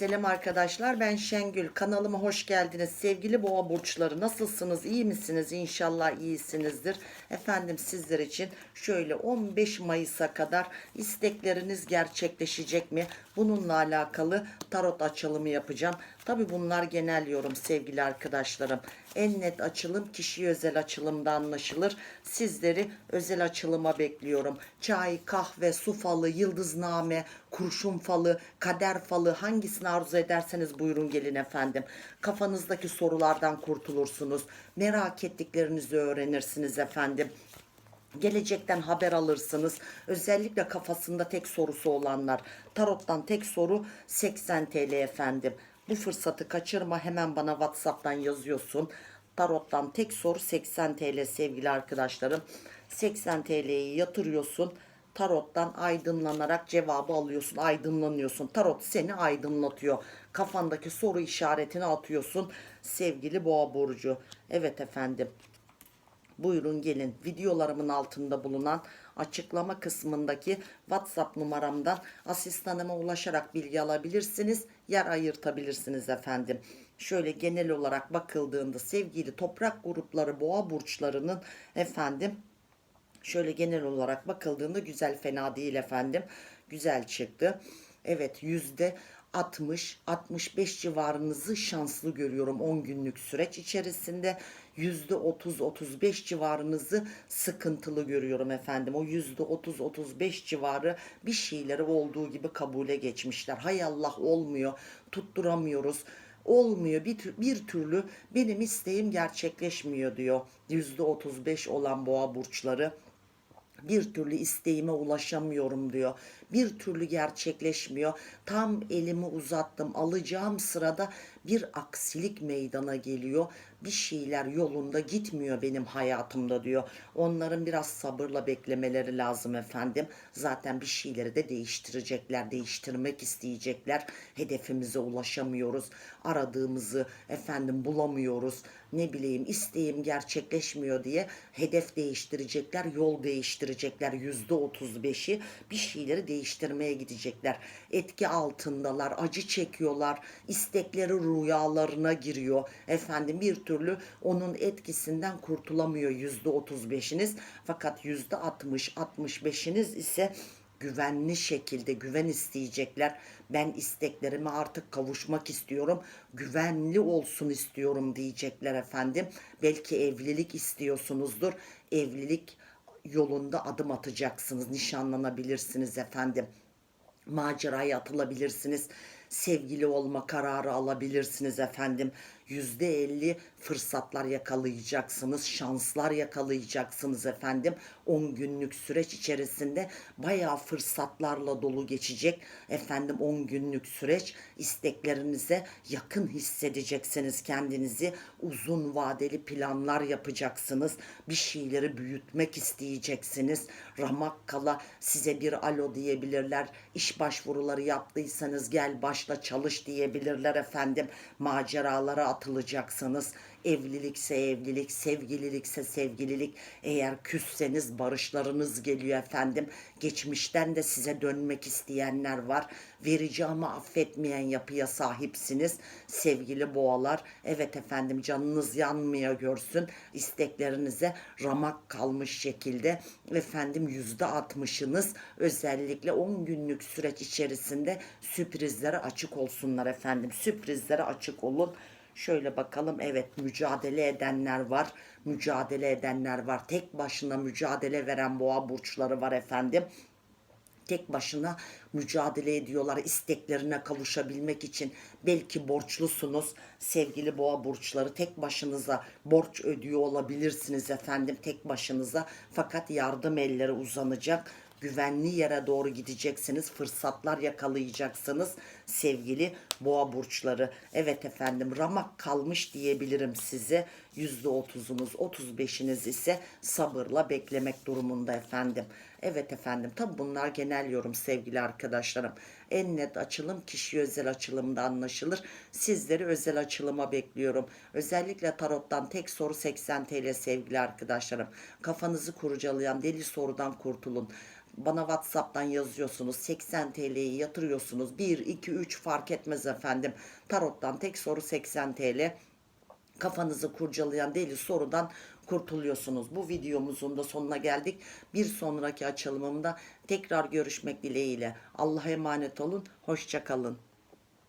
Selam arkadaşlar ben Şengül. Kanalıma hoş geldiniz. Sevgili boğa burçları nasılsınız? İyi misiniz? İnşallah iyisinizdir. Efendim sizler için şöyle 15 Mayıs'a kadar istekleriniz gerçekleşecek mi? Bununla alakalı tarot açılımı yapacağım tabi bunlar genel yorum sevgili arkadaşlarım en net açılım kişi özel açılımda anlaşılır sizleri özel açılıma bekliyorum çay kahve su falı yıldızname kurşun falı kader falı hangisini arzu ederseniz buyurun gelin efendim. Kafanızdaki sorulardan kurtulursunuz. Merak ettiklerinizi öğrenirsiniz efendim. Gelecekten haber alırsınız. Özellikle kafasında tek sorusu olanlar. Tarottan tek soru 80 TL efendim. Bu fırsatı kaçırma hemen bana WhatsApp'tan yazıyorsun. Tarottan tek soru 80 TL sevgili arkadaşlarım. 80 TL'yi yatırıyorsun tarottan aydınlanarak cevabı alıyorsun, aydınlanıyorsun. Tarot seni aydınlatıyor. Kafandaki soru işaretini atıyorsun sevgili boğa burcu. Evet efendim. Buyurun gelin videolarımın altında bulunan açıklama kısmındaki WhatsApp numaramdan asistanıma ulaşarak bilgi alabilirsiniz. Yer ayırtabilirsiniz efendim. Şöyle genel olarak bakıldığında sevgili toprak grupları boğa burçlarının efendim Şöyle genel olarak bakıldığında güzel fena değil efendim. Güzel çıktı. Evet yüzde 60-65 civarınızı şanslı görüyorum 10 günlük süreç içerisinde. Yüzde 30-35 civarınızı sıkıntılı görüyorum efendim. O yüzde 30-35 civarı bir şeyleri olduğu gibi kabule geçmişler. Hay Allah olmuyor, tutturamıyoruz olmuyor bir, bir türlü benim isteğim gerçekleşmiyor diyor yüzde 35 olan boğa burçları bir türlü isteğime ulaşamıyorum diyor. Bir türlü gerçekleşmiyor. Tam elimi uzattım alacağım sırada bir aksilik meydana geliyor. Bir şeyler yolunda gitmiyor benim hayatımda diyor. Onların biraz sabırla beklemeleri lazım efendim. Zaten bir şeyleri de değiştirecekler, değiştirmek isteyecekler. Hedefimize ulaşamıyoruz. Aradığımızı efendim bulamıyoruz. Ne bileyim isteğim gerçekleşmiyor diye hedef değiştirecekler, yol değiştirecekler. Yüzde otuz beşi bir şeyleri değiştirmeye gidecekler. Etki altındalar, acı çekiyorlar. istekleri rüyalarına giriyor. Efendim bir türlü onun etkisinden kurtulamıyor yüzde otuz beşiniz. Fakat yüzde altmış, altmış beşiniz ise güvenli şekilde güven isteyecekler. Ben isteklerime artık kavuşmak istiyorum. Güvenli olsun istiyorum diyecekler efendim. Belki evlilik istiyorsunuzdur. Evlilik yolunda adım atacaksınız. Nişanlanabilirsiniz efendim maceraya atılabilirsiniz. Sevgili olma kararı alabilirsiniz efendim. Yüzde elli fırsatlar yakalayacaksınız, şanslar yakalayacaksınız efendim. 10 günlük süreç içerisinde bayağı fırsatlarla dolu geçecek. Efendim 10 günlük süreç isteklerinize yakın hissedeceksiniz kendinizi. Uzun vadeli planlar yapacaksınız. Bir şeyleri büyütmek isteyeceksiniz. Ramak kala size bir alo diyebilirler. İş başvuruları yaptıysanız gel başla çalış diyebilirler efendim. Maceralara atılacaksınız. Evlilikse evlilik, sevgililikse sevgililik. Eğer küsseniz barışlarınız geliyor efendim. Geçmişten de size dönmek isteyenler var. Vereceğimi affetmeyen yapıya sahipsiniz. Sevgili boğalar, evet efendim canınız yanmaya görsün. İsteklerinize ramak kalmış şekilde efendim yüzde altmışınız özellikle 10 günlük süreç içerisinde sürprizlere açık olsunlar efendim. Sürprizlere açık olun. Şöyle bakalım evet mücadele edenler var. Mücadele edenler var. Tek başına mücadele veren boğa burçları var efendim tek başına mücadele ediyorlar isteklerine kavuşabilmek için. Belki borçlusunuz sevgili boğa burçları tek başınıza borç ödüyor olabilirsiniz efendim tek başınıza fakat yardım elleri uzanacak. Güvenli yere doğru gideceksiniz. Fırsatlar yakalayacaksınız sevgili boğa burçları. Evet efendim ramak kalmış diyebilirim size. %30'unuz 35'iniz ise sabırla beklemek durumunda efendim. Evet efendim tabi bunlar genel yorum sevgili arkadaşlarım. En net açılım kişi özel açılımda anlaşılır. Sizleri özel açılıma bekliyorum. Özellikle tarottan tek soru 80 TL sevgili arkadaşlarım. Kafanızı kurcalayan deli sorudan kurtulun. Bana WhatsApp'tan yazıyorsunuz. 80 TL'yi yatırıyorsunuz. 1, 2, 3 fark etmez efendim. Tarottan tek soru 80 TL kafanızı kurcalayan deli sorudan kurtuluyorsunuz. Bu videomuzun da sonuna geldik. Bir sonraki açılımımda tekrar görüşmek dileğiyle. Allah'a emanet olun. Hoşça kalın.